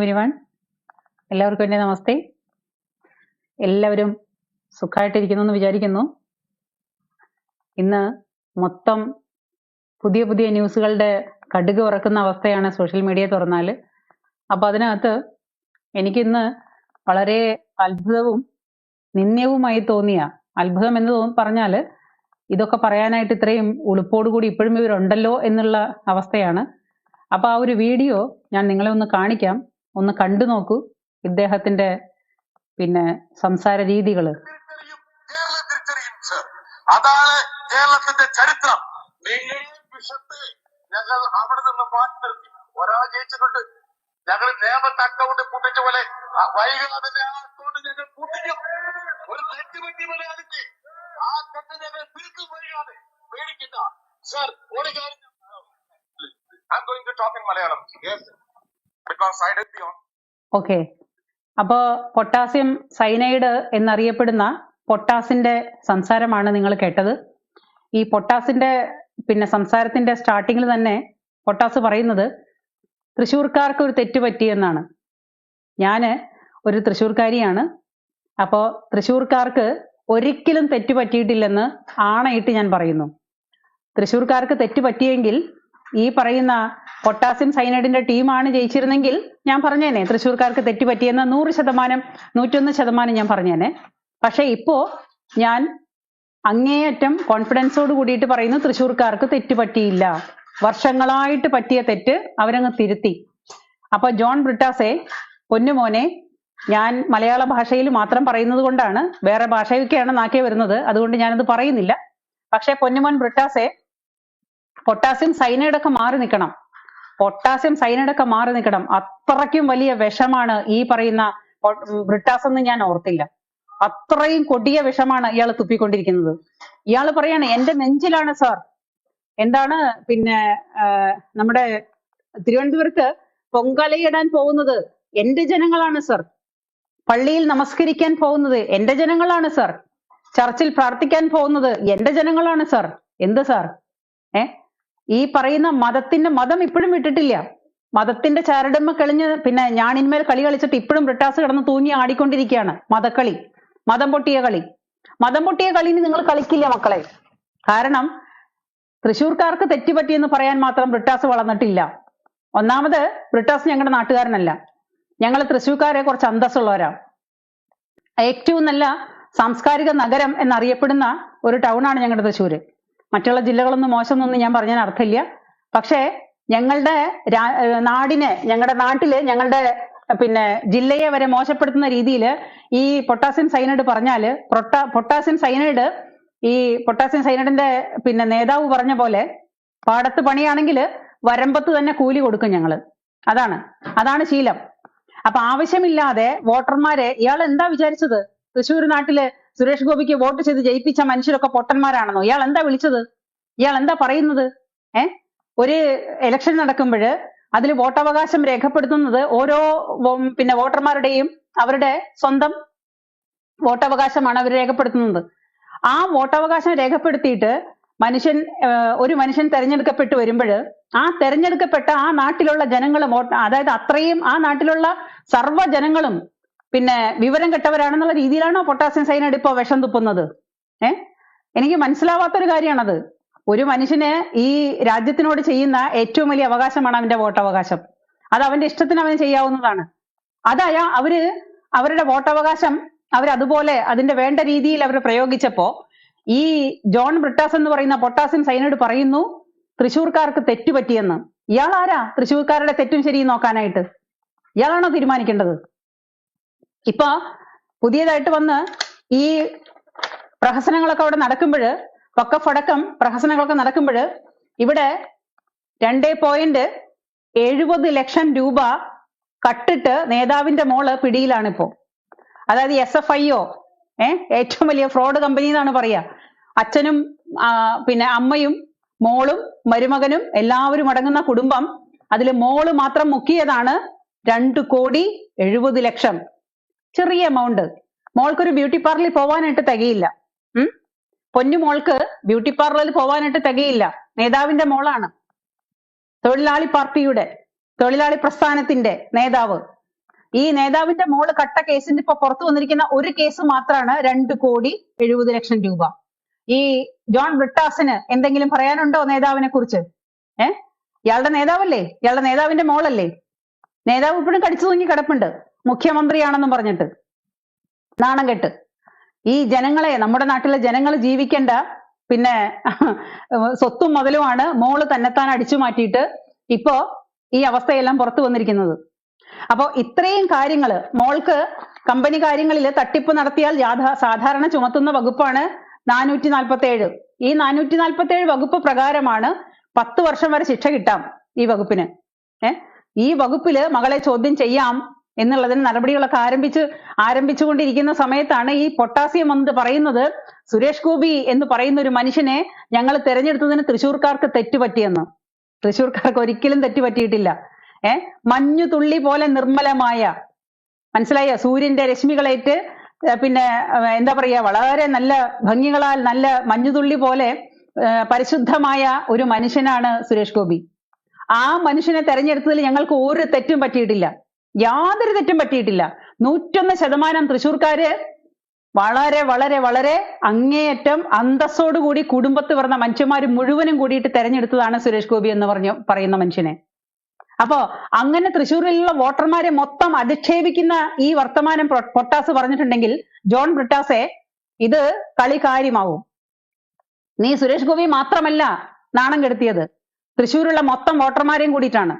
Everyone? എല്ലാവർക്കും എന്റെ നമസ്തേ. എല്ലാവരും സുഖമായിട്ടിരിക്കുന്നു എന്ന് വിചാരിക്കുന്നു. ഇന്ന് മൊത്തം പുതിയ പുതിയ ന്യൂസുകളുടെ കടുക് ഉറക്കുന്ന അവസ്ഥയാണ് സോഷ്യൽ മീഡിയ തുറന്നാൽ അപ്പൊ അതിനകത്ത് എനിക്കിന്ന് വളരെ അത്ഭുതവും നിന്ദ്യവുമായി തോന്നിയ അത്ഭുതം എന്ന് തോന്നി പറഞ്ഞാൽ ഇതൊക്കെ പറയാനായിട്ട് ഇത്രയും ഉളുപ്പോടുകൂടി ഇപ്പോഴും ഇവരുണ്ടല്ലോ എന്നുള്ള അവസ്ഥയാണ്. അപ്പോൾ ആ ഒരു വീഡിയോ ഞാൻ നിങ്ങളെ ഒന്ന് കാണിക്കാം. ഒന്ന് കണ്ടു നോക്കൂ. ഇദ്ദേഹത്തിന്റെ പിന്നെ സംസാര സർ അതാണ് കേരളത്തിന്റെ ചരിത്രം. വിഷത്ത് ഞങ്ങൾ അവിടെ നിന്ന് മാറ്റി നിർത്തി. ഒരാൾ ജയിച്ചിട്ടുണ്ട്. ഞങ്ങൾ നേമത്തെ അക്കൗണ്ട് കൂട്ടിച്ച പോലെ വൈകാതെ അക്കൗണ്ട് ഞങ്ങൾ കൂട്ടിക്കും. ഒരു തെറ്റ് പറ്റി മലയാളിക്ക് ആ തെറ്റ് ഞങ്ങൾ തിരുത്തും വൈകാതെ പേടിക്കില്ല സർ ഒരു കാര്യം I'm going to talk in Malayalam. Okay അപ്പോ പൊട്ടാസ്യം സൈനൈഡ് എന്നറിയപ്പെടുന്ന പൊട്ടാസിന്റെ സംസാരമാണ് നിങ്ങൾ കേട്ടത്. ഈ പൊട്ടാസിന്റെ പിന്നെ സംസാരത്തിന്റെ സ്റ്റാർട്ടിങ്ങിൽ തന്നെ പൊട്ടാസ് പറയുന്നത് തൃശ്ശൂർക്കാർക്ക് ഒരു തെറ്റ് പറ്റിയെന്നാണ് ഞാൻ ഒരു തൃശ്ശൂർക്കാരിയാണ്. അപ്പോ തൃശ്ശൂർക്കാർക്ക് ഒരിക്കലും തെറ്റ് പറ്റിയിട്ടില്ലെന്ന് ആണയിട്ട് ഞാൻ പറയുന്നു. തൃശ്ശൂർക്കാർക്ക് തെറ്റ് പറ്റിയെങ്കിൽ ഈ പറയുന്ന പൊട്ടാസ്യം സൈനൈഡിന്റെ ടീമാണ് ജയിച്ചിരുന്നെങ്കിൽ ഞാൻ പറഞ്ഞേനെ തൃശ്ശൂർക്കാർക്ക് തെറ്റ് പറ്റിയെന്ന് നൂറ് ശതമാനം നൂറ്റൊന്ന് ശതമാനം ഞാൻ പറഞ്ഞേനെ. പക്ഷെ ഇപ്പോ ഞാൻ അങ്ങേയറ്റം കോൺഫിഡൻസോട് കൂടിയിട്ട് പറയുന്നു തൃശ്ശൂർക്കാർക്ക് തെറ്റ് പറ്റിയില്ല വർഷങ്ങളായിട്ട് പറ്റിയ തെറ്റ് അവരങ്ങ് തിരുത്തി. അപ്പൊ ജോൺ ബ്രിട്ടാസെ പൊന്നുമോനെ ഞാൻ മലയാള ഭാഷയിൽ മാത്രം പറയുന്നത് കൊണ്ടാണ് വേറെ ഭാഷയൊക്കെയാണ് നാക്കേ വരുന്നത് അതുകൊണ്ട് ഞാനത് പറയുന്നില്ല. പക്ഷെ പൊന്നുമോൻ ബ്രിട്ടാസെ പൊട്ടാസ്യം സൈനൈഡ് ഒക്കെ മാറി നിൽക്കണം. പൊട്ടാസ്യം സൈനൈഡ് ഒക്കെ മാറി നിൽക്കണം. അത്രയ്ക്കും വലിയ വിഷമാണ് ഈ പറയുന്ന ബ്രിട്ടാസ് എന്ന് ഞാൻ ഓർത്തില്ല. അത്രയും കൊടിയ വിഷമാണ് ഇയാൾ തുപ്പിക്കൊണ്ടിരിക്കുന്നത്. ഇയാൾ പറയാണ് എന്റെ നെഞ്ചിലാണ് സാർ. എന്താണ് പിന്നെ നമ്മുടെ തിരുവനന്തപുരത്ത് പൊങ്കാലയിടാൻ പോകുന്നത്? എന്റെ ജനങ്ങളാണ് സർ. പള്ളിയിൽ നമസ്കരിക്കാൻ പോകുന്നത് എന്റെ ജനങ്ങളാണ് സർ. ചർച്ചിൽ പ്രാർത്ഥിക്കാൻ പോകുന്നത് എന്റെ ജനങ്ങളാണ് സർ. എന്ത് സാർ? ഏ? ഈ പറയുന്ന മതത്തിന്റെ മതം ഇപ്പോഴും വിട്ടിട്ടില്ല മതത്തിന്റെ ചാരടമ്മ കളിഞ്ഞ് പിന്നെ ഞാനിന്മേൽ കളി കളിച്ചിട്ട് ഇപ്പോഴും ബ്രിട്ടാസ് കിടന്ന് തൂങ്ങി ആടിക്കൊണ്ടിരിക്കുകയാണ്. മതക്കളി. മതം പൊട്ടിയ കളി. മതം പൊട്ടിയ കളിന് നിങ്ങൾ കളിക്കില്ല മക്കളെ. കാരണം തൃശ്ശൂർക്കാർക്ക് തെറ്റുപറ്റിയെന്ന് പറയാൻ മാത്രം ബ്രിട്ടാസ് വളർന്നിട്ടില്ല. ഒന്നാമത് ബ്രിട്ടാസ് ഞങ്ങളുടെ നാട്ടുകാരനല്ല. ഞങ്ങൾ തൃശ്ശൂർക്കാരെ കുറച്ച് അന്തസ്സുള്ളവരാണ് ഏറ്റവും നല്ല സാംസ്കാരിക നഗരം എന്നറിയപ്പെടുന്ന ഒരു ടൗണാണ് ഞങ്ങളുടെ തൃശ്ശൂര്. മറ്റുള്ള ജില്ലകളൊന്നും മോശമെന്നൊന്നും ഞാൻ പറഞ്ഞാൽ അർത്ഥമില്ല. പക്ഷേ ഞങ്ങളുടെ നാടിനെ ഞങ്ങളുടെ നാട്ടിലെ ഞങ്ങളുടെ പിന്നെ ജില്ലയെ വരെ മോശപ്പെടുത്തുന്ന രീതിയിൽ ഈ പൊട്ടാസ്യം സൈനൈഡ് പറഞ്ഞാൽ പൊട്ട പൊട്ടാസ്യം സൈനൈഡ് ഈ പൊട്ടാസ്യം സൈനൈഡിന്റെ പിന്നെ നേതാവ് പറഞ്ഞ പോലെ പാടത്ത് പണിയാണെങ്കിൽ വരമ്പത്ത് തന്നെ കൂലി കൊടുക്കും ഞങ്ങൾ അതാണ്. അതാണ് ശീലം. അപ്പൊ ആവശ്യമില്ലാതെ വോട്ടർമാരെ ഇയാൾ എന്താ വിചാരിച്ചത്? തൃശ്ശൂർ നാട്ടിൽ സുരേഷ് ഗോപിക്ക് വോട്ട് ചെയ്ത് ജയിപ്പിച്ച മനുഷ്യരൊക്കെ പൊട്ടന്മാരാണെന്നോ? ഇയാൾ എന്താ വിളിച്ചത്? ഇയാൾ എന്താ പറയുന്നത്? ഏ? ഒരു ഇലക്ഷൻ നടക്കുമ്പോൾ അതിൽ വോട്ടവകാശം രേഖപ്പെടുത്തുന്നത് ഓരോ പിന്നെ വോട്ടർമാരുടെയും അവരുടെ സ്വന്തം വോട്ടവകാശമാണ് അവർ രേഖപ്പെടുത്തുന്നത്. ആ വോട്ടവകാശം രേഖപ്പെടുത്തിയിട്ട് മനുഷ്യൻ ഒരു മനുഷ്യൻ തെരഞ്ഞെടുക്കപ്പെട്ട് വരുമ്പോൾ ആ തെരഞ്ഞെടുക്കപ്പെട്ട ആ നാട്ടിലുള്ള ജനങ്ങളും അതായത് അത്രയും ആ നാട്ടിലുള്ള സർവ ജനങ്ങളും പിന്നെ വിവരം കെട്ടവരാണെന്നുള്ള രീതിയിലാണോ പൊട്ടാസ്യം സൈനൈഡ് ഇപ്പോൾ വിഷം തുപ്പുന്നത്? ഏ? എനിക്ക് മനസ്സിലാവാത്തൊരു കാര്യമാണത്. ഒരു മനുഷ്യന് ഈ രാജ്യത്തിനോട് ചെയ്യുന്ന ഏറ്റവും വലിയ അവകാശമാണ് അവന്റെ വോട്ടവകാശം. അത് അവന്റെ ഇഷ്ടത്തിന് അവന് ചെയ്യാവുന്നതാണ്. അതായ അവർ അവരുടെ വോട്ടവകാശം അവർ അതുപോലെ അതിന്റെ വേണ്ട രീതിയിൽ അവർ പ്രയോഗിച്ചപ്പോ ഈ ജോൺ ബ്രിട്ടാസ് എന്ന് പറയുന്ന പൊട്ടാസ്യം സൈനൈഡ് പറയുന്നു തൃശ്ശൂർക്കാർക്ക് തെറ്റുപറ്റിയെന്ന്. ഇയാൾ ആരാ തൃശ്ശൂർക്കാരുടെ തെറ്റും ശരിയും നോക്കാനായിട്ട്? ഇയാളാണോ തീരുമാനിക്കേണ്ടത്? ഇപ്പൊ പുതിയതായിട്ട് വന്ന് ഈ പ്രഹസനങ്ങളൊക്കെ അവിടെ നടക്കുമ്പോൾ പൊക്കഫടക്കം പ്രഹസനങ്ങളൊക്കെ നടക്കുമ്പോൾ ഇവിടെ രണ്ടേ പോയിന്റ് എഴുപത് ലക്ഷം രൂപ കട്ടിട്ട് നേതാവിന്റെ മോൾ പിടിയിലാണ് ഇപ്പോ അതായത് എസ് എഫ് ഐ ഒ ഏറ്റവും വലിയ ഫ്രോഡ് കമ്പനി എന്നാണ് പറയാ. അച്ഛനും പിന്നെ അമ്മയും മോളും മരുമകനും എല്ലാവരും അടങ്ങുന്ന കുടുംബം അതിൽ മോൾ മാത്രം മുക്കിയതാണ് രണ്ട് കോടി എഴുപത് ലക്ഷം. ചെറിയ എമൗണ്ട് മോൾക്കൊരു ബ്യൂട്ടി പാർലറിൽ പോവാനായിട്ട് തികയില്ല. ഉം? പൊന്നു മോൾക്ക് ബ്യൂട്ടി പാർലറിൽ പോവാനായിട്ട് തികയില്ല. നേതാവിന്റെ മോളാണ്. തൊഴിലാളി പാർട്ടിയുടെ തൊഴിലാളി പ്രസ്ഥാനത്തിന്റെ നേതാവ്. ഈ നേതാവിന്റെ മോൾ കട്ട കേസിന്റെ ഇപ്പൊ പുറത്തു വന്നിരിക്കുന്ന ഒരു കേസ് മാത്രമാണ് രണ്ട് കോടി എഴുപത് ലക്ഷം രൂപ. ഈ ജോൺ ബ്രിട്ടാസിന് എന്തെങ്കിലും പറയാനുണ്ടോ നേതാവിനെ കുറിച്ച്? ഏഹ് ഇയാളുടെ നേതാവല്ലേ? ഇയാളുടെ നേതാവിന്റെ മോളല്ലേ? നേതാവ് ഇപ്പോഴും കടിച്ചു തൂങ്ങി കിടപ്പുണ്ട്. മുഖ്യമന്ത്രിയാണെന്നും പറഞ്ഞിട്ട്. നാണം കെട്ട്. ഈ ജനങ്ങളെ നമ്മുടെ നാട്ടിലെ ജനങ്ങൾ ജീവിക്കേണ്ട പിന്നെ സ്വത്തും മുതലുമാണ് മോൾ തന്നെത്താൻ അടിച്ചു മാറ്റിയിട്ട് ഇപ്പോ ഈ അവസ്ഥയെല്ലാം പുറത്തു വന്നിരിക്കുന്നത്. അപ്പോ ഇത്രയും കാര്യങ്ങൾ മോൾക്ക് കമ്പനി കാര്യങ്ങളിൽ തട്ടിപ്പ് നടത്തിയാൽ സാധാരണ ചുമത്തുന്ന വകുപ്പാണ് നാനൂറ്റി നാൽപ്പത്തി ഏഴ് ഈ നാനൂറ്റി നാൽപ്പത്തി ഏഴ് വകുപ്പ് പ്രകാരമാണ് പത്ത് വർഷം വരെ ശിക്ഷ കിട്ടാം ഈ വകുപ്പിന്. ഏ? ഈ വകുപ്പിൽ മകളെ ചോദ്യം ചെയ്യാം എന്നുള്ളതിന് നടപടികളൊക്കെ ആരംഭിച്ച് ആരംഭിച്ചുകൊണ്ടിരിക്കുന്ന സമയത്താണ് ഈ പൊട്ടാസ്യം എന്ന് പറയുന്നത്. സുരേഷ് ഗോപി എന്ന് പറയുന്ന ഒരു മനുഷ്യനെ ഞങ്ങൾ തെരഞ്ഞെടുത്തതിന് തൃശ്ശൂർക്കാർക്ക് തെറ്റുപറ്റിയെന്ന്. തൃശ്ശൂർക്കാർക്ക് ഒരിക്കലും തെറ്റുപറ്റിയിട്ടില്ല. മഞ്ഞു തുള്ളി പോലെ നിർമ്മലമായ. മനസ്സിലായ? സൂര്യന്റെ രശ്മികളേറ്റ് പിന്നെ എന്താ പറയാ? വളരെ നല്ല ഭംഗികളാൽ നല്ല മഞ്ഞുതുള്ളി പോലെ പരിശുദ്ധമായ ഒരു മനുഷ്യനാണ് സുരേഷ് ഗോപി. ആ മനുഷ്യനെ തെരഞ്ഞെടുത്തതിൽ ഞങ്ങൾക്ക് ഒരു തെറ്റും പറ്റിയിട്ടില്ല. യാതൊരു തെറ്റും പറ്റിയിട്ടില്ല. നൂറ്റൊന്ന് ശതമാനം തൃശ്ശൂർക്കാര് വളരെ വളരെ വളരെ അങ്ങേയറ്റം അന്തസ്സോടുകൂടി കുടുംബത്ത് പിറന്ന മനുഷ്യന്മാർ മുഴുവനും കൂടിയിട്ട് തെരഞ്ഞെടുത്തതാണ് സുരേഷ് ഗോപി എന്ന് പറഞ്ഞു പറയുന്ന മനുഷ്യനെ. അപ്പോ അങ്ങനെ തൃശ്ശൂരിലുള്ള വോട്ടർമാരെ മൊത്തം അധിക്ഷേപിക്കുന്ന ഈ വർത്തമാനം പൊട്ടാസ് പറഞ്ഞിട്ടുണ്ടെങ്കിൽ ജോൺ ബ്രിട്ടാസെ ഇത് കളി കാര്യമാവും നീ സുരേഷ് ഗോപി മാത്രമല്ല നാണം കെടുത്തിയത്. തൃശ്ശൂരുള്ള മൊത്തം വോട്ടർമാരെയും കൂടിയിട്ടാണ്.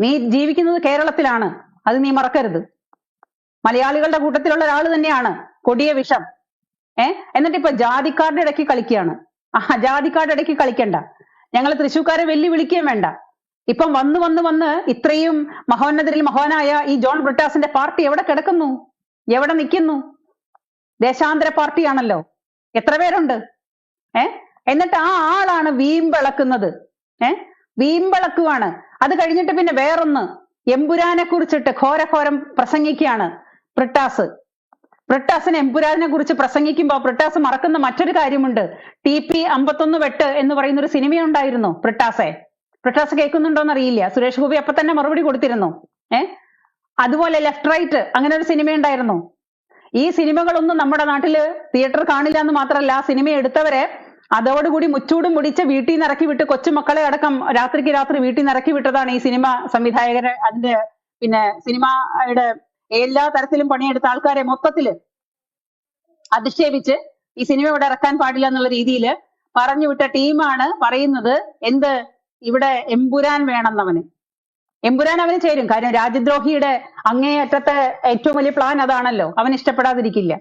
നീ ജീവിക്കുന്നത് കേരളത്തിലാണ്. അത് നീ മറക്കരുത്. മലയാളികളുടെ കൂട്ടത്തിലുള്ള ഒരാൾ തന്നെയാണ്. കൊടിയ വിഷം. ഏ? എന്നിട്ട് ഇപ്പൊ ജാതിക്കാരുടെ ഇടയ്ക്ക് കളിക്കുകയാണ്. ആ ജാതിക്കാരുടെ ഇടയ്ക്ക് കളിക്കണ്ട. ഞങ്ങൾ തൃശ്ശൂർക്കാരെ വെല്ലുവിളിക്കുകയും വേണ്ട. ഇപ്പം വന്ന് വന്ന് വന്ന് ഇത്രയും മഹോന്നതരിൽ മഹോനായ ഈ ജോൺ ബ്രിട്ടാസിന്റെ പാർട്ടി എവിടെ കിടക്കുന്നു? എവിടെ നിൽക്കുന്നു? ദേശാന്തര പാർട്ടിയാണല്ലോ. എത്ര പേരുണ്ട്? ഏ? എന്നിട്ട് ആ ആളാണ് വീമ്പിളക്കുന്നത്. ഏ? വീമ്പിളക്കുവാണ്. അത് കഴിഞ്ഞിട്ട് പിന്നെ വേറൊന്ന്. എമ്പുരാനെ കുറിച്ചിട്ട് ഘോരഘോരം പ്രസംഗിക്കുകയാണ് ബ്രിട്ടാസ് പ്രിട്ടാസിന് എമ്പുരാനെ കുറിച്ച് പ്രസംഗിക്കുമ്പോൾ ബ്രിട്ടാസ് മറക്കുന്ന മറ്റൊരു കാര്യമുണ്ട്. ടി പി അമ്പത്തൊന്ന് വെട്ട് എന്ന് പറയുന്ന ഒരു സിനിമയുണ്ടായിരുന്നു ബ്രിട്ടാസെ ബ്രിട്ടാസ് കേൾക്കുന്നുണ്ടോന്ന് അറിയില്ല സുരേഷ് ഗോപി അപ്പൊ തന്നെ മറുപടി കൊടുത്തിരുന്നു. ഏ? അതുപോലെ ലെഫ്റ്റ് റൈറ്റ് അങ്ങനെ ഒരു സിനിമ ഉണ്ടായിരുന്നു ഈ സിനിമകളൊന്നും നമ്മുടെ നാട്ടിൽ തിയേറ്റർ കാണില്ല എന്ന് മാത്രമല്ല ആ സിനിമ എടുത്തവരെ അതോടുകൂടി മുച്ചൂടും മുടിച്ച് വീട്ടിൽ നിന്ന് ഇറക്കി വിട്ട് കൊച്ചുമക്കളെ അടക്കം രാത്രിക്ക് രാത്രി വീട്ടിൽ നിന്ന് ഇറക്കി വിട്ടതാണ് ഈ സിനിമ സംവിധായകരെ അതിന്റെ പിന്നെ സിനിമയുടെ എല്ലാ തരത്തിലും പണിയെടുത്ത ആൾക്കാരെ മൊത്തത്തിൽ അധിക്ഷേപിച്ച് ഈ സിനിമ ഇവിടെ ഇറക്കാൻ പാടില്ല എന്നുള്ള രീതിയിൽ പറഞ്ഞു വിട്ട ടീമാണ് പറയുന്നത് എന്ത് ഇവിടെ എമ്പുരാൻ വേണമെന്നവന്. എമ്പുരാൻ അവന് ചേരും. കാര്യം രാജ്യദ്രോഹിയുടെ അങ്ങേയറ്റത്തെ ഏറ്റവും വലിയ പ്ലാൻ അതാണല്ലോ. അവൻ ഇഷ്ടപ്പെടാതിരിക്കില്ല.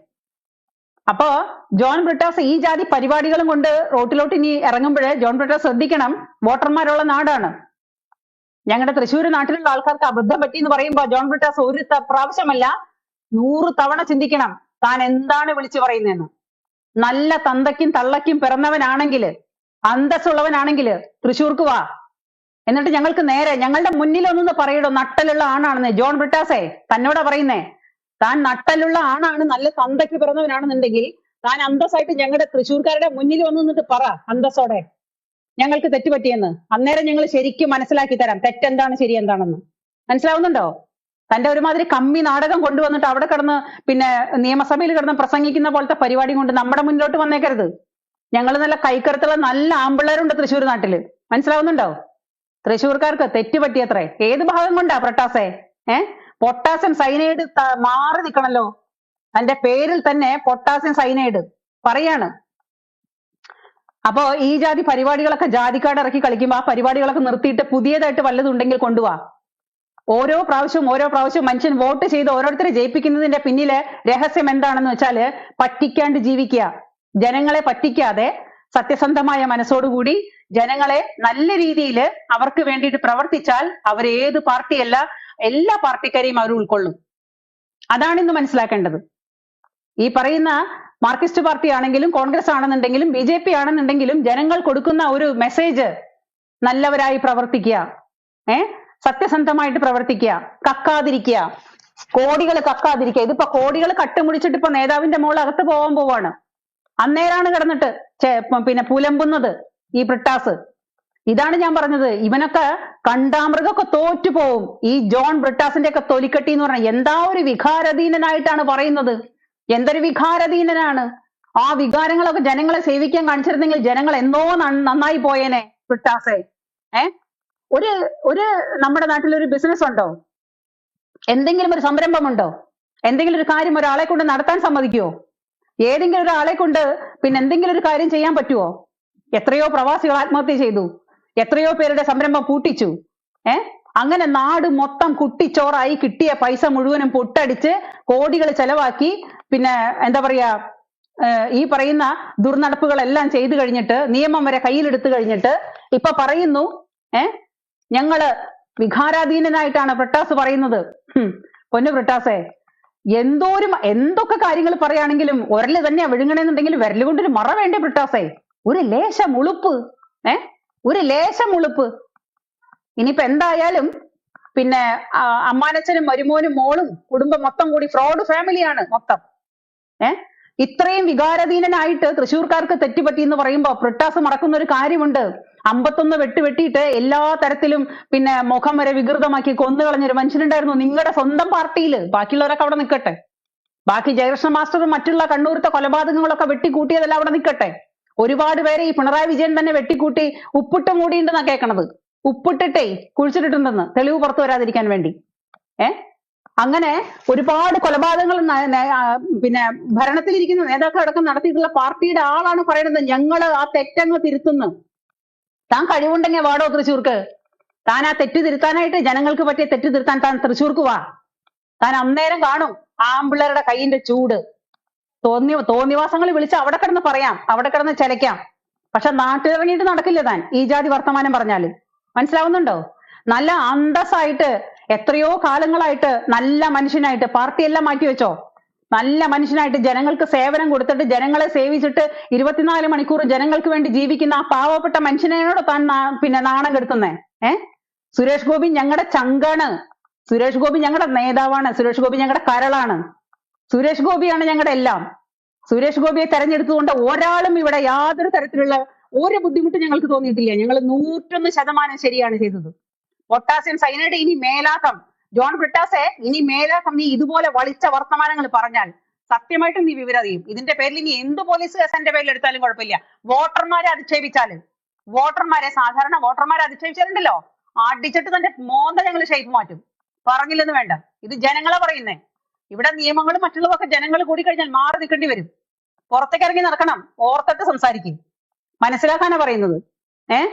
അപ്പോ ജോൺ ബ്രിട്ടാസ് ഈ ജാതി പരിപാടികളും കൊണ്ട് റോട്ടിലോട്ട് ഇനി ഇറങ്ങുമ്പോഴേ ജോൺ ബ്രിട്ടാസ് ശ്രദ്ധിക്കണം. വോട്ടർമാരുള്ള നാടാണ്. ഞങ്ങളുടെ തൃശ്ശൂർ നാട്ടിലുള്ള ആൾക്കാർക്ക് അബദ്ധം പറ്റി എന്ന് പറയുമ്പോ ജോൺ ബ്രിട്ടാസ് ഒരു പ്രാവശ്യമല്ല നൂറ് തവണ ചിന്തിക്കണം താൻ എന്താണ് വിളിച്ചു പറയുന്നതെന്ന്. നല്ല തന്തയ്ക്കും തള്ളയ്ക്കും പിറന്നവനാണെങ്കിൽ അന്തസ്സുള്ളവനാണെങ്കിൽ തൃശ്ശൂർക്ക് വാ. എന്നിട്ട് ഞങ്ങൾക്ക് നേരെ ഞങ്ങളുടെ മുന്നിൽ ഒന്നൊന്ന് പറയടോ നട്ടലുള്ള ആണാണെന്ന്. ജോൺ ബ്രിട്ടാസേ തന്നോടാ പറയുന്നേ. താൻ നട്ടലുള്ള ആണാണ് നല്ല തന്തയ്ക്ക് പിറന്നവനാണെന്നുണ്ടെങ്കിൽ താൻ അന്തസ്സായിട്ട് ഞങ്ങളുടെ തൃശ്ശൂർക്കാരുടെ മുന്നിൽ വന്നു നിന്നിട്ട് പറ അന്തസ്സോടെ. ഞങ്ങൾക്ക് തെറ്റുപറ്റിയെന്ന്. അന്നേരം ഞങ്ങൾ ശരിക്കും മനസ്സിലാക്കി തരാം. തെറ്റെന്താണ് ശരി എന്താണെന്ന് മനസ്സിലാവുന്നുണ്ടോ? തന്റെ ഒരുമാതിരി കമ്മി നാടകം കൊണ്ടുവന്നിട്ട് അവിടെ കിടന്ന് പിന്നെ നിയമസഭയിൽ കിടന്ന് പ്രസംഗിക്കുന്ന പോലത്തെ പരിപാടി കൊണ്ട് നമ്മുടെ മുന്നിലോട്ട് വന്നേക്കരുത്. ഞങ്ങൾ നല്ല കൈക്കരുത്തുള്ള നല്ല ആമ്പിള്ളേരുണ്ട് തൃശ്ശൂർ നാട്ടിൽ. മനസ്സിലാവുന്നുണ്ടോ? തൃശ്ശൂർക്കാർക്ക് തെറ്റുപറ്റിയത്രേ. ഏത് ഭാഗം കൊണ്ടാ പ്രട്ടാസേ? ഏ? പൊട്ടാസ്യം സൈനൈഡ് മാറി നിൽക്കണല്ലോ അതിന്റെ പേരിൽ തന്നെ പൊട്ടാസ്യം സൈനൈഡ് പറയാണ്. അപ്പോ ഈ ജാതി പരിപാടികളൊക്കെ ജാതിക്കാട് ഇറക്കി കളിക്കുമ്പോ ആ പരിപാടികളൊക്കെ നിർത്തിയിട്ട് പുതിയതായിട്ട് വല്ലതും ഉണ്ടെങ്കിൽ കൊണ്ടുവാ. ഓരോ പ്രാവശ്യവും ഓരോ പ്രാവശ്യവും മനുഷ്യൻ വോട്ട് ചെയ്ത് ഓരോരുത്തരെ ജയിപ്പിക്കുന്നതിന്റെ പിന്നിലെ രഹസ്യം എന്താണെന്ന് വെച്ചാൽ പറ്റിക്കാണ്ട് ജീവിക്കുക. ജനങ്ങളെ പറ്റിക്കാതെ സത്യസന്ധമായ മനസ്സോടുകൂടി ജനങ്ങളെ നല്ല രീതിയിൽ അവർക്ക് വേണ്ടിയിട്ട് പ്രവർത്തിച്ചാൽ അവരേത് പാർട്ടിയല്ല എല്ലാ പാർട്ടിക്കാരെയും അവർ ഉൾക്കൊള്ളും. അതാണ് ഇന്ന് മനസ്സിലാക്കേണ്ടത്. ഈ പറയുന്ന മാർക്സിസ്റ്റ് പാർട്ടി ആണെങ്കിലും കോൺഗ്രസ് ആണെന്നുണ്ടെങ്കിലും ബി ജെ പി ആണെന്നുണ്ടെങ്കിലും ജനങ്ങൾ കൊടുക്കുന്ന ഒരു മെസ്സേജ് നല്ലവരായി പ്രവർത്തിക്കുക. ഏ? സത്യസന്ധമായിട്ട് പ്രവർത്തിക്കുക. കക്കാതിരിക്കുക. കോടികൾ കക്കാതിരിക്കുക. ഇതിപ്പോ കോടികൾ കട്ടുമുടിച്ചിട്ട് ഇപ്പൊ നേതാവിന്റെ മോൾ അകത്ത് പോകാൻ പോവാണ്. അന്നേരാണ് കിടന്നിട്ട് പിന്നെ പുലമ്പുന്നത് ഈ ബ്രിട്ടാസ്. ഇതാണ് ഞാൻ പറഞ്ഞത്. ഇവനൊക്കെ കണ്ടാമൃഗമൊക്കെ തോറ്റുപോകും ഈ ജോൺ ബ്രിട്ടാസിന്റെ ഒക്കെ തൊലിക്കെട്ടി എന്ന് പറഞ്ഞാൽ എന്താ ഒരു വികാരധീനനായിട്ടാണ് പറയുന്നത്? എന്തൊരു വികാരധീനനാണ്? ആ വികാരങ്ങളൊക്കെ ജനങ്ങളെ സേവിക്കാൻ കാണിച്ചിരുന്നെങ്കിൽ ജനങ്ങൾ എന്തോ നന്നായി പോയേനെ ബ്രിട്ടാസെ. ഏ? ഒരു ഒരു നമ്മുടെ നാട്ടിൽ ഒരു ബിസിനസ് ഉണ്ടോ എന്തെങ്കിലും ഒരു സംരംഭമുണ്ടോ? എന്തെങ്കിലും ഒരു കാര്യം ഒരാളെ കൊണ്ട് നടത്താൻ സമ്മതിക്കുമോ ഏതെങ്കിലും ഒരാളെ കൊണ്ട് പിന്നെ എന്തെങ്കിലും ഒരു കാര്യം ചെയ്യാൻ പറ്റുമോ എത്രയോ പ്രവാസികൾ ആത്മഹത്യ ചെയ്തു. എത്രയോ പേരുടെ സംരംഭം പൂട്ടിച്ചു. ഏ? അങ്ങനെ നാട് മൊത്തം കുട്ടിച്ചോറായി കിട്ടിയ പൈസ മുഴുവനും പൊട്ടടിച്ച് കോടികൾ ചെലവാക്കി. പിന്നെ എന്താ പറയാ ഏഹ് ഈ പറയുന്ന ദുർനടപ്പുകളെല്ലാം ചെയ്തു കഴിഞ്ഞിട്ട് നിയമം വരെ കയ്യിലെടുത്തു കഴിഞ്ഞിട്ട് ഇപ്പൊ പറയുന്നു ഏ? ഞങ്ങൾ വികാരാധീനനായിട്ടാണ് ബ്രിട്ടാസ് പറയുന്നത്. പൊന്നു ബ്രിട്ടാസേ എന്തോരും എന്തൊക്കെ കാര്യങ്ങൾ പറയുകയാണെങ്കിലും ഒരൽ തന്നെയാ വിഴുങ്ങണെന്നുണ്ടെങ്കിൽ വിരൽ കൊണ്ടൊരു മറ വേണ്ടേ ബ്രിട്ടാസേ ഒരു ലേശം ഉളുപ്പ് ഏ? ഒരു ലേശം ഉളുപ്പ്. ഇനിയിപ്പോ എന്തായാലും പിന്നെ അമ്മാനച്ഛനും മരുമോനും മോളും കുടുംബം മൊത്തം കൂടി ഫ്രോഡ് ഫാമിലിയാണ് മൊത്തം. ഏ? ഇത്രയും വികാരധീനനായിട്ട് തൃശ്ശൂർക്കാർക്ക് തെറ്റുപറ്റി എന്ന് പറയുമ്പോ പ്രിട്ടാസ് മറക്കുന്ന ഒരു കാര്യമുണ്ട്. അമ്പത്തൊന്ന് വെട്ടുവെട്ടിയിട്ട് എല്ലാ തരത്തിലും പിന്നെ മുഖം വരെ വികൃതമാക്കി കൊന്നുകളഞ്ഞ ഒരു മനുഷ്യനുണ്ടായിരുന്നു നിങ്ങളുടെ സ്വന്തം പാർട്ടിയിൽ ബാക്കിയുള്ളവരൊക്കെ അവിടെ നിൽക്കട്ടെ ബാക്കി ജയകൃഷ്ണ മാസ്റ്ററും മറ്റുള്ള കണ്ണൂരത്തെ കൊലപാതകങ്ങളൊക്കെ വെട്ടിക്കൂട്ടിയതെല്ലാം അവിടെ നിൽക്കട്ടെ ഒരുപാട് പേരെ ഈ പിണറായി വിജയൻ തന്നെ വെട്ടിക്കൂട്ടി ഉപ്പിട്ട് മൂടിയിട്ടുണ്ടെന്നാ കേൾക്കണത് ഉപ്പിട്ടിട്ടേ കുഴിച്ചിട്ടിട്ടുണ്ടെന്ന് തെളിവ് പുറത്തു വരാതിരിക്കാൻ വേണ്ടി. ഏ? അങ്ങനെ ഒരുപാട് കൊലപാതകങ്ങൾ പിന്നെ ഭരണത്തിലിരിക്കുന്ന നേതാക്കൾ അടക്കം നടത്തിയിട്ടുള്ള പാർട്ടിയുടെ ആളാണ് പറയുന്നത് ഞങ്ങൾ ആ തെറ്റങ്ങ് തിരുത്തുന്നു. താൻ കഴിവുണ്ടെങ്കിൽ വാടോ തൃശ്ശൂർക്ക്. താൻ ആ തെറ്റ് തിരുത്താനായിട്ട് ജനങ്ങൾക്ക് പറ്റിയ തെറ്റ് തിരുത്താൻ താൻ തൃശ്ശൂർക്ക് വാ. താൻ അന്നേരം കാണും ആമ്പിള്ളേരുടെ കൈയിന്റെ ചൂട്. തോന്നി തോന്നിവാസങ്ങൾ വിളിച്ച് അവിടെ കിടന്ന് പറയാം. അവിടെ കിടന്ന് ചലയ്ക്കാം പക്ഷെ നാട്ടിലിറങ്ങിയിട്ട് നടക്കില്ല താൻ ഈ ജാതി വർത്തമാനം പറഞ്ഞാൽ. മനസ്സിലാവുന്നുണ്ടോ? നല്ല അന്തസ്സായിട്ട് എത്രയോ കാലങ്ങളായിട്ട് നല്ല മനുഷ്യനായിട്ട് പാർട്ടിയെല്ലാം മാറ്റി വെച്ചോ? നല്ല മനുഷ്യനായിട്ട് ജനങ്ങൾക്ക് സേവനം കൊടുത്തിട്ട് ജനങ്ങളെ സേവിച്ചിട്ട് ഇരുപത്തിനാല് മണിക്കൂർ ജനങ്ങൾക്ക് വേണ്ടി ജീവിക്കുന്ന ആ പാവപ്പെട്ട മനുഷ്യനോട് താൻ പിന്നെ നാണം കെടുത്തുന്നേ? ഏ? സുരേഷ് ഗോപി ഞങ്ങളുടെ ചങ്കാണ്. സുരേഷ് ഗോപി ഞങ്ങളുടെ നേതാവാണ്. സുരേഷ് ഗോപി ഞങ്ങളുടെ കരളാണ്. സുരേഷ് ഗോപിയാണ് ഞങ്ങളുടെ എല്ലാം. സുരേഷ് ഗോപിയെ തെരഞ്ഞെടുത്തുകൊണ്ട് ഒരാളും ഇവിടെ യാതൊരു തരത്തിലുള്ള ഒരു ബുദ്ധിമുട്ട് ഞങ്ങൾക്ക് തോന്നിയിട്ടില്ല. ഞങ്ങൾ നൂറ്റൊന്ന് ശതമാനം ശരിയാണ് ചെയ്തത്. പൊട്ടാസ്യം സൈനൈഡ് ഇനി മേലാക്കം. ജോൺ ബ്രിട്ടാസെ ഇനി മേലാക്കം നീ ഇതുപോലെ വളിച്ച വർത്തമാനങ്ങൾ പറഞ്ഞാൽ സത്യമായിട്ടും നീ വിവരം അറിയും ഇതിന്റെ പേരിൽ ഇനി എന്ത് പോലീസ് കേസ് എന്റെ പേരിൽ എടുത്താലും കുഴപ്പമില്ല. വോട്ടർമാരെ അധിക്ഷേപിച്ചാൽ. വോട്ടർമാരെ സാധാരണ വോട്ടർമാരെ അധിക്ഷേപിച്ചാലുണ്ടല്ലോ. അടിച്ചിട്ട് തന്റെ മോന്ത ഞങ്ങൾ ഷേപ്പ് മാറ്റും. പറഞ്ഞില്ലെന്ന് വേണ്ട. ഇത് ജനങ്ങളെ പറയുന്നേ. ഇവിടെ നിയമങ്ങളും മറ്റുള്ളതൊക്കെ ജനങ്ങൾ കൂടി കഴിഞ്ഞാൽ മാറി നിൽക്കേണ്ടി വരും. പുറത്തേക്ക് ഇറങ്ങി നടക്കണം. ഓർത്തിട്ട് സംസാരിക്കും. മനസ്സിലാക്കാനാ പറയുന്നത്. ഏ?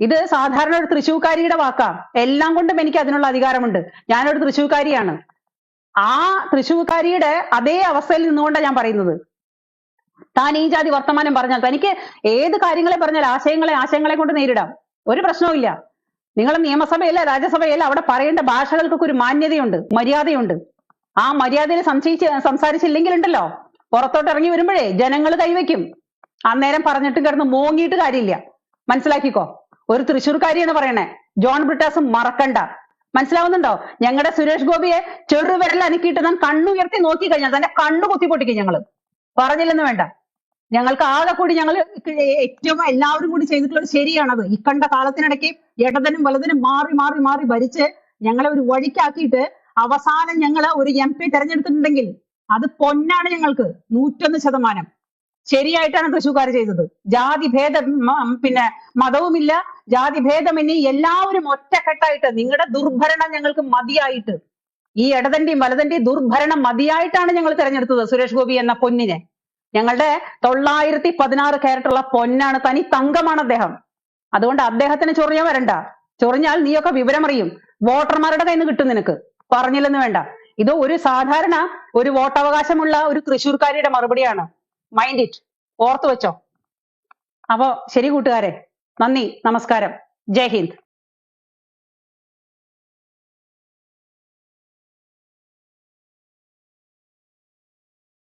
ഇത് സാധാരണ ഒരു തൃശ്ശൂക്കാരിയുടെ വാക്കാ. എല്ലാം കൊണ്ടും എനിക്ക് അതിനുള്ള അധികാരമുണ്ട്. ഞാനൊരു തൃശ്ശൂക്കാരിയാണ് ആ തൃശ്ശൂക്കാരിയുടെ അതേ അവസ്ഥയിൽ നിന്നുകൊണ്ടാണ് ഞാൻ പറയുന്നത്. താൻ ഈ ജാതി വർത്തമാനം പറഞ്ഞാൽ തനിക്ക് ഏത് കാര്യങ്ങളെ പറഞ്ഞാൽ ആശയങ്ങളെ ആശയങ്ങളെ കൊണ്ട് നേരിടാം. ഒരു പ്രശ്നവുമില്ല നിങ്ങൾ നിയമസഭയല്ല രാജ്യസഭയല്ല അവിടെ പറയേണ്ട ഭാഷകൾക്കൊക്കെ ഒരു മാന്യതയുണ്ട് മര്യാദയുണ്ട്. ആ മര്യാദയിൽ സംശയിച്ച് സംസാരിച്ചില്ലെങ്കിൽ ഉണ്ടല്ലോ പുറത്തോട്ട് ഇറങ്ങി വരുമ്പോഴേ ജനങ്ങൾ കൈവയ്ക്കും. അന്നേരം പറഞ്ഞിട്ട് കിടന്ന് മോങ്ങിയിട്ട് കാര്യമില്ല. മനസ്സിലാക്കിക്കോ? ഒരു തൃശ്ശൂർക്കാരിയാണ് പറയണേ. ജോൺ ബ്രിട്ടാസ് മറക്കണ്ട. മനസ്സിലാവുന്നുണ്ടോ? ഞങ്ങളുടെ സുരേഷ് ഗോപിയെ ചെറുവിരൽ അനക്കിയിട്ട് നാം കണ്ണുയർത്തി നോക്കി കഴിഞ്ഞാൽ തന്നെ കണ്ണു കുത്തിപ്പൊട്ടിക്കും ഞങ്ങൾ. പറഞ്ഞില്ലെന്ന് വേണ്ട. ഞങ്ങൾക്ക് ആകെ കൂടി ഞങ്ങൾ ഏറ്റവും എല്ലാവരും കൂടി ചെയ്തിട്ടുള്ള ശരിയാണത്. ഇക്കണ്ട കണ്ട കാലത്തിനിടയ്ക്ക് ഇടതനും വലതിനും മാറി മാറി മാറി ഭരിച്ച് ഞങ്ങളെ ഒരു വഴിക്കാക്കിയിട്ട് അവസാനം ഞങ്ങൾ ഒരു എം പി തെരഞ്ഞെടുത്തിട്ടുണ്ടെങ്കിൽ അത് പൊന്നാണ് ഞങ്ങൾക്ക് നൂറ്റൊന്ന് ശതമാനം. ശരിയായിട്ടാണ് തൃശ്ശൂർക്കാർ ചെയ്തത്. ജാതി ഭേദം പിന്നെ മതവുമില്ല. ജാതി ഭേദമെന്നി എല്ലാവരും ഒറ്റക്കെട്ടായിട്ട് നിങ്ങളുടെ ദുർഭരണം ഞങ്ങൾക്ക് മതിയായിട്ട്. ഈ ഇടതന്റെയും വലതന്റെയും ദുർഭരണം മതിയായിട്ടാണ് ഞങ്ങൾ തെരഞ്ഞെടുത്തത് സുരേഷ് ഗോപി എന്ന പൊന്നിനെ. ഞങ്ങളുടെ തൊള്ളായിരത്തി പതിനാറ് കയറിട്ടുള്ള പൊന്നാണ് തനി തങ്കമാണ് അദ്ദേഹം. അതുകൊണ്ട് അദ്ദേഹത്തിന് ചൊറിയാൻ വരണ്ട. ചൊറിഞ്ഞാൽ നീയൊക്കെ വിവരമറിയും. വോട്ടർമാരുടെ കയ്യിൽ നിന്ന് കിട്ടും നിനക്ക്. പറഞ്ഞില്ലെന്ന് വേണ്ട. ഇത് ഒരു സാധാരണ ഒരു വോട്ടവകാശമുള്ള ഒരു തൃശ്ശൂർക്കാരിയുടെ മറുപടിയാണ്. മൈൻഡ് ഇറ്റ് ഓർത്തു വെച്ചോ. അപ്പോ ശരി കൂട്ടുകാരെ. നന്ദി. നമസ്കാരം. ജയ് ഹിന്ദ്.